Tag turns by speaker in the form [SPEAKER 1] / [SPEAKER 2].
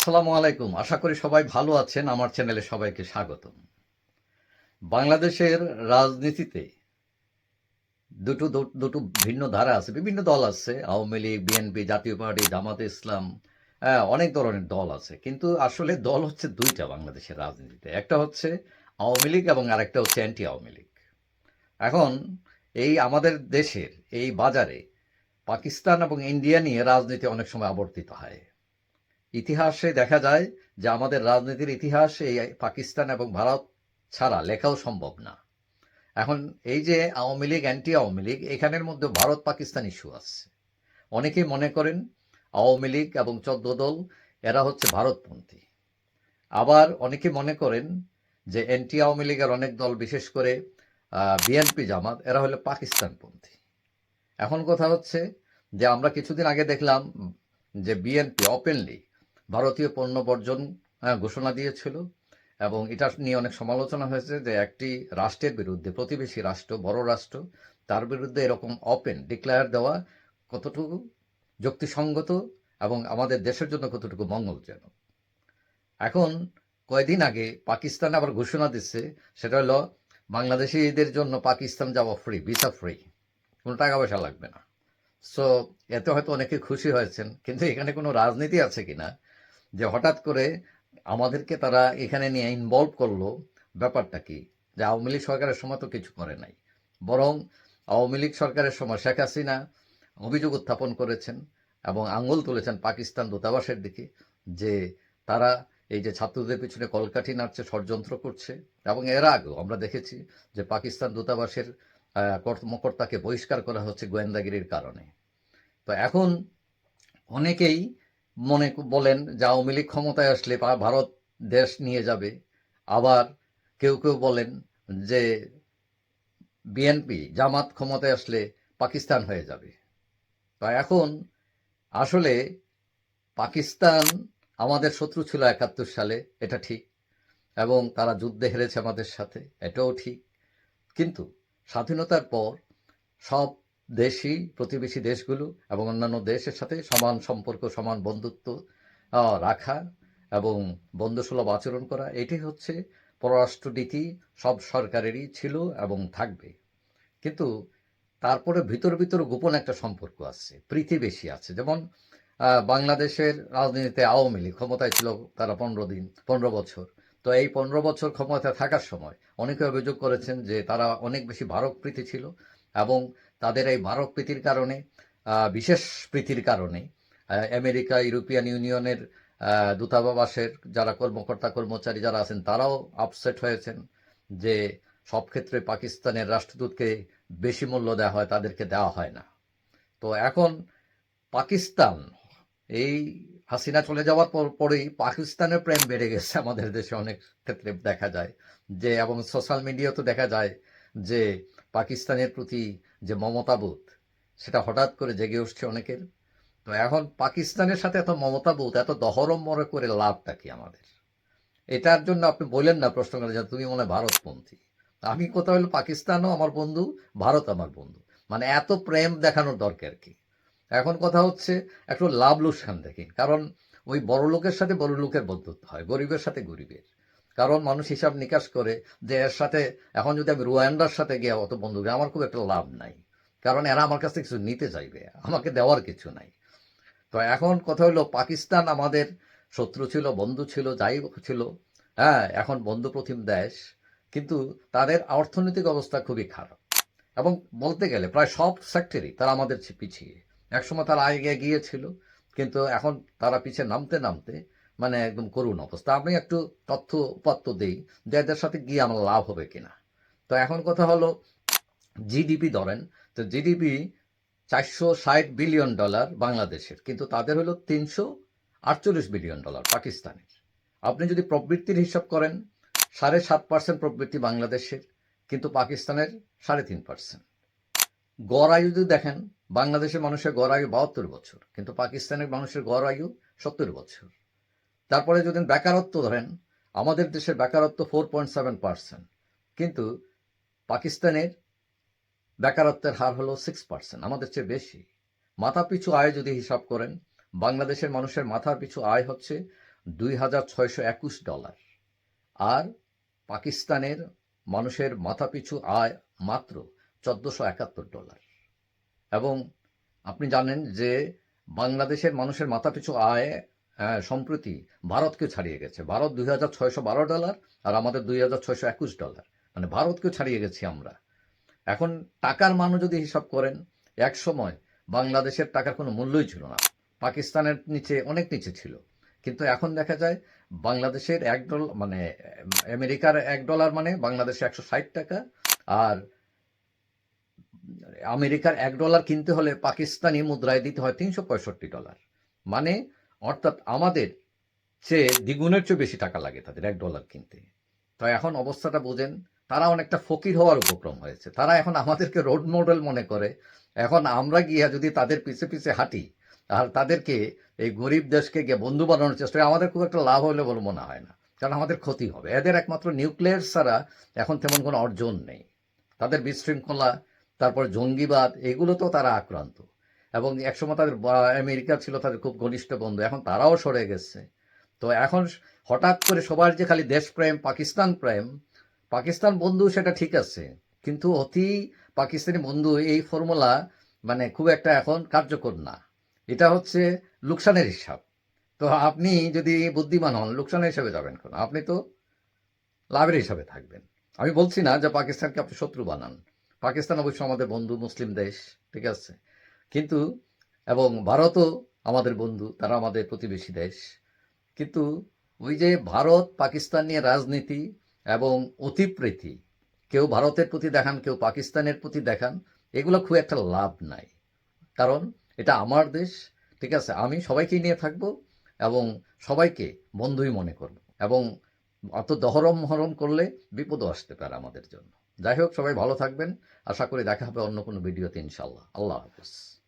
[SPEAKER 1] আসসালামু আলাইকুম। আশা করি সবাই ভালো আছেন। আমার চ্যানেলে সবাইকে স্বাগতম। বাংলাদেশের রাজনীতিতে দুটো দুটো ভিন্ন ধারা আছে বিভিন্ন দল আছে। আওয়ামী লীগ বিএনপি জাতীয় পার্টি জামাতে ইসলাম হ্যাঁ, অনেক ধরনের দল আছে। কিন্তু আসলে দল হচ্ছে দুইটা বাংলাদেশের রাজনীতিতে। একটা হচ্ছে আওয়ামী লীগ এবং আরেকটা হচ্ছে অ্যান্টি আওয়ামী লীগ। এখন এই আমাদের দেশের এই বাজারে পাকিস্তান এবং ইন্ডিয়া নিয়ে রাজনীতি অনেক সময় আবর্তিত হয়। ইতিহাসে দেখা যায় যে আমাদের রাজনীতির ইতিহাস এই পাকিস্তান এবং ভারত ছাড়া লেখাও সম্ভব না। এখন এই যে আওয়ামী লীগ অ্যান্টি আওয়ামী লীগ, এখানের মধ্যে ভারত পাকিস্তান ইস্যু আছে। অনেকেই মনে করেন আওয়ামী লীগ এবং চোদ্দ দল, এরা হচ্ছে ভারতপন্থী। আবার অনেকে মনে করেন যে অ্যান্টি আওয়ামী লীগের অনেক দল, বিশেষ করে বিএনপি জামাত, এরা হলো পাকিস্তানপন্থী। এখন কথা হচ্ছে যে আমরা কিছুদিন আগে দেখলাম যে বিএনপি ওপেনলি ভারতীয় পণ্য বর্জন ঘোষণা দিয়েছিল এবং এটা নিয়ে অনেক সমালোচনা হয়েছে যে একটি রাষ্ট্রের বিরুদ্ধে, প্রতিবেশী রাষ্ট্র, বড় রাষ্ট্র, তার বিরুদ্ধে এরকম ওপেন ডিক্লেয়ার দেওয়া কতটুকু যুক্তিসঙ্গত এবং আমাদের দেশের জন্য কতটুকু মঙ্গলজনক? এখন কয়েকদিন আগে পাকিস্তান আবার ঘোষণা দিচ্ছে, সেটা হলো বাংলাদেশিদের জন্য পাকিস্তান যাওয়া ফ্রি ভিসা ফ্রি কোনো টাকা পয়সা লাগবে না। সো এতে হয়তো অনেকে খুশি হয়েছেন, কিন্তু এখানে কোনো রাজনীতি আছে কিনা যে হঠাৎ করে আমাদেরকে তারা এখানে নিয়ে ইনভলভ করল, ব্যাপারটা কি? যে আওয়ামী লীগ সরকারের সময় তো কিছু করে নাই। বরং আওয়ামী লীগ সরকারের সময় শেখ হাসিনা অভিযোগ উত্থাপন করেছেন এবং আঙুল তুলেছেন পাকিস্তান দূতাবাসের দিকে যে তারা এই যে ছাত্রদের পিছনে কলকাঠি নাড়ছে, ষড়যন্ত্র করছে। এবং এর আগেও আমরা দেখেছি যে পাকিস্তান দূতাবাসের কর্মকর্তাকে বহিষ্কার করা হচ্ছে গোয়েন্দাগিরির কারণে। তো এখন অনেকেই মনে বলেন যে আওয়ামী লীগ ক্ষমতায় আসলে ভারত দেশ নিয়ে যাবে। আবার কেউ কেউ বলেন যে বিএনপি জামাত ক্ষমতায় আসলে পাকিস্তান হয়ে যাবে। তো এখন আসলে পাকিস্তান আমাদের শত্রু ছিল একাত্তর সালে, এটা ঠিক। এবং তারা যুদ্ধে হেরেছে আমাদের সাথে, এটাও ঠিক। কিন্তু স্বাধীনতার পর সব দেশই প্রতিবেশী দেশগুলো এবং অন্যান্য দেশের সাথে সমান সম্পর্ক, সমান বন্ধুত্ব রাখা এবং বন্ধুসুলভ আচরণ করা, এটি হচ্ছে পররাষ্ট্রনীতি সব সরকারেরই ছিল এবং থাকবে। কিন্তু তারপরে ভিতর ভিতর গোপন একটা সম্পর্ক আছে প্রীতি বেশি আছে। যেমন বাংলাদেশের রাজনীতিতে আওয়ামী লীগ ক্ষমতায় ছিল তারা পনেরো দিন, পনেরো বছর। তো এই পনেরো বছর ক্ষমতায় থাকার সময় অনেকে অভিযোগ করেছেন যে তারা অনেক বেশি ভারত প্রীতি ছিল এবং তাদের এই ভারত প্রীতির কারণে বিশেষ প্রীতির কারণে আমেরিকা, ইউরোপিয়ান ইউনিয়নের দূতাবাসের যারা কর্মকর্তা, কর্মচারী যারা আছেন, তারাও আপসেট হয়েছেন যে সব ক্ষেত্রে পাকিস্তানের রাষ্ট্রদূতকে বেশি মূল্য দেওয়া হয়, তাদেরকে দেওয়া হয় না। তো এখন পাকিস্তান, এই হাসিনা চলে যাওয়ার পর, পরেই পাকিস্তানের প্রেম বেড়ে গেছে আমাদের দেশে অনেক ক্ষেত্রে দেখা যায়। যে এবং সোশ্যাল মিডিয়াতে দেখা যায় যে পাকিস্তানের প্রতি যে মমতাবোধ সেটা হঠাৎ করে জেগে উঠছে অনেকের। তো এখন পাকিস্তানের সাথে এত মমতাবোধ এত দহরম মরে করে লাভটা কি আমাদের? এটার জন্য আপনি বললেন না প্রশ্ন করেন যে তুমি মনে ভারতপন্থী। আমি কোথাও হলো পাকিস্তানও আমার বন্ধু, ভারত আমার বন্ধু। মানে এত প্রেম দেখানোর দরকার কি? এখন কথা হচ্ছে একটু লাভ লোকসান দেখি কারণ ওই বড় লোকের সাথে বড় লোকের বন্ধুত্ব হয়, গরিবের সাথে গরিবের। কারণ মানুষ হিসাব নিকাশ করে যে এর সাথে, এখন যদি আমি রুয়ান্ডার সাথে গিয়ে অত বন্ধু আমার খুব একটা লাভ নাই। কারণ এরা আমার কাছ থেকে কিছু নিতে চাইবে, আমাকে দেওয়ার কিছু নাই। তো এখন কথা হলো, পাকিস্তান আমাদের শত্রু ছিল, বন্ধু ছিল, যাই ছিল। হ্যাঁ এখন বন্ধু প্রতিম দেশ, কিন্তু তাদের অর্থনৈতিক অবস্থা খুবই খারাপ। এবং বলতে গেলে প্রায় সব সেক্টরই তারা আমাদের পিছিয়ে। একসময় তারা আগে গিয়েছিল, কিন্তু এখন তারা পিছিয়ে নামতে নামতে মানে একদম করুণ অবস্থা। আমি একটু তথ্য উপাত্ত দিই যে এদের সাথে গিয়ে আমার লাভ হবে কিনা। তো এখন কথা হলো, জিডিপি ধরেন, তো জিডিপি চারশো ষাট বিলিয়ন ডলার বাংলাদেশের, কিন্তু তাদের হলো তিনশো আটচল্লিশ বিলিয়ন ডলার পাকিস্তানের। আপনি যদি প্রবৃত্তির হিসাব করেন, সাড়ে সাত পার্সেন্ট প্রবৃত্তি বাংলাদেশের, কিন্তু পাকিস্তানের সাড়ে তিন পার্সেন্ট। গড় আয়ু যদি দেখেন, বাংলাদেশের মানুষের গড় আয়ু বাহাত্তর বছর, কিন্তু পাকিস্তানের মানুষের গড় আয়ু সত্তর বছর। তারপরে যদি বেকারত্ব ধরেন, আমাদের দেশের বেকারত্ব ফোর পয়েন্ট সেভেন পার্সেন্ট কিন্তু পাকিস্তানের বেকারত্বের হার হলো সিক্স পার্সেন্ট আমাদের চেয়ে বেশি। মাথা পিছু আয় যদি হিসাব করেন, বাংলাদেশের মানুষের মাথার পিছু আয় হচ্ছে দুই হাজার ছয়শো একুশ ডলার, আর পাকিস্তানের মানুষের মাথাপিছু আয় মাত্র চোদ্দোশো একাত্তর ডলার। এবং আপনি জানেন যে বাংলাদেশের মানুষের মাথাপিছু আয় সম্প্রতি ভারতকে ছাড়িয়ে গেছে। ভারত দুই হাজার ছয়শো বারো ডলার আর আমাদের দুই হাজার ছয়শো একুশ ডলার। মানে ভারতকেও ছাড়িয়ে গেছি আমরা। এখন টাকার মানও যদি হিসাব করেন, এক সময় বাংলাদেশের টাকার কোনো মূল্যই ছিল না। পাকিস্তানের নিচে অনেক নিচে ছিল। কিন্তু এখন দেখা যায় বাংলাদেশের এক ডলার মানে আমেরিকার এক ডলার মানে বাংলাদেশে একশো ষাট টাকা আর আমেরিকার এক ডলার কিনতে হলে পাকিস্তানি মুদ্রায় দিতে হয় তিনশো পঁয়ষট্টি ডলার। মানে অর্থাৎ আমাদের চেয়ে দ্বিগুণের চেয়ে বেশি টাকা লাগে তাদের, এক ডলার কিনতে। তো এখন অবস্থাটা বোঝেন, তারা অনেকটা ফকির হওয়ার উপক্রম হয়েছে। তারা এখন আমাদেরকে রোড মডেল মনে করে। এখন আমরা গিয়া যদি তাদের পিছে পিছে হাঁটি আর তাদেরকে এই গরিব দেশকে গিয়ে বন্ধু বানানোর চেষ্টা, আমাদের খুব একটা লাভ হলে বলে মনে হয় না। কারণ আমাদের ক্ষতি হবে। এদের একমাত্র নিউক্লিয়ার ছাড়া এখন তেমন কোনো অর্জন নেই। তাদের বিশৃঙ্খলা, তারপর জঙ্গিবাদ এগুলোতেও তারা আক্রান্ত। এবং একসময় তাদের আমেরিকা ছিল তাদের খুব ঘনিষ্ঠ বন্ধু, এখন তারাও সরে গেছে। তো এখন হঠাৎ করে সবার যে খালি দেশপ্রেম পাকিস্তান প্রেম, পাকিস্তান বন্ধু সেটা ঠিক আছে, কিন্তু অতি পাকিস্তানি বন্ধু এই ফর্মুলা মানে খুব একটা এখন কার্যকর না। এটা হচ্ছে লোকসানের হিসাব। তো আপনি যদি বুদ্ধিমান হন, লোকসানের হিসাবে যাবেন কেন? আপনি তো লাভের হিসাবে থাকবেন। আমি বলছি না যে পাকিস্তানকে আপনি শত্রু বানান। পাকিস্তান অবশ্য আমাদের বন্ধু, মুসলিম দেশ, ঠিক আছে? কিন্তু, এবং ভারতও আমাদের বন্ধু, তারা আমাদের প্রতিবেশী দেশ। কিন্তু ওই যে ভারত, পাকিস্তান নিয়ে রাজনীতি এবং অতিপ্রীতি, কেউ ভারতের প্রতি দেখান, কেউ পাকিস্তানের প্রতি দেখান, এগুলো খুব একটা লাভ নাই। কারণ এটা আমার দেশ, ঠিক আছে? আমি সবাইকেই নিয়ে থাকব এবং সবাইকে বন্ধুই মনে করব। এবং অত দহরম মহরম করলে বিপদও আসতে পারে আমাদের জন্য। যাই হোক, সবাই ভালো থাকবেন। আশা করি দেখা হবে অন্য কোনো ভিডিওতে ইনশাল্লাহ আল্লাহ হাফেজ।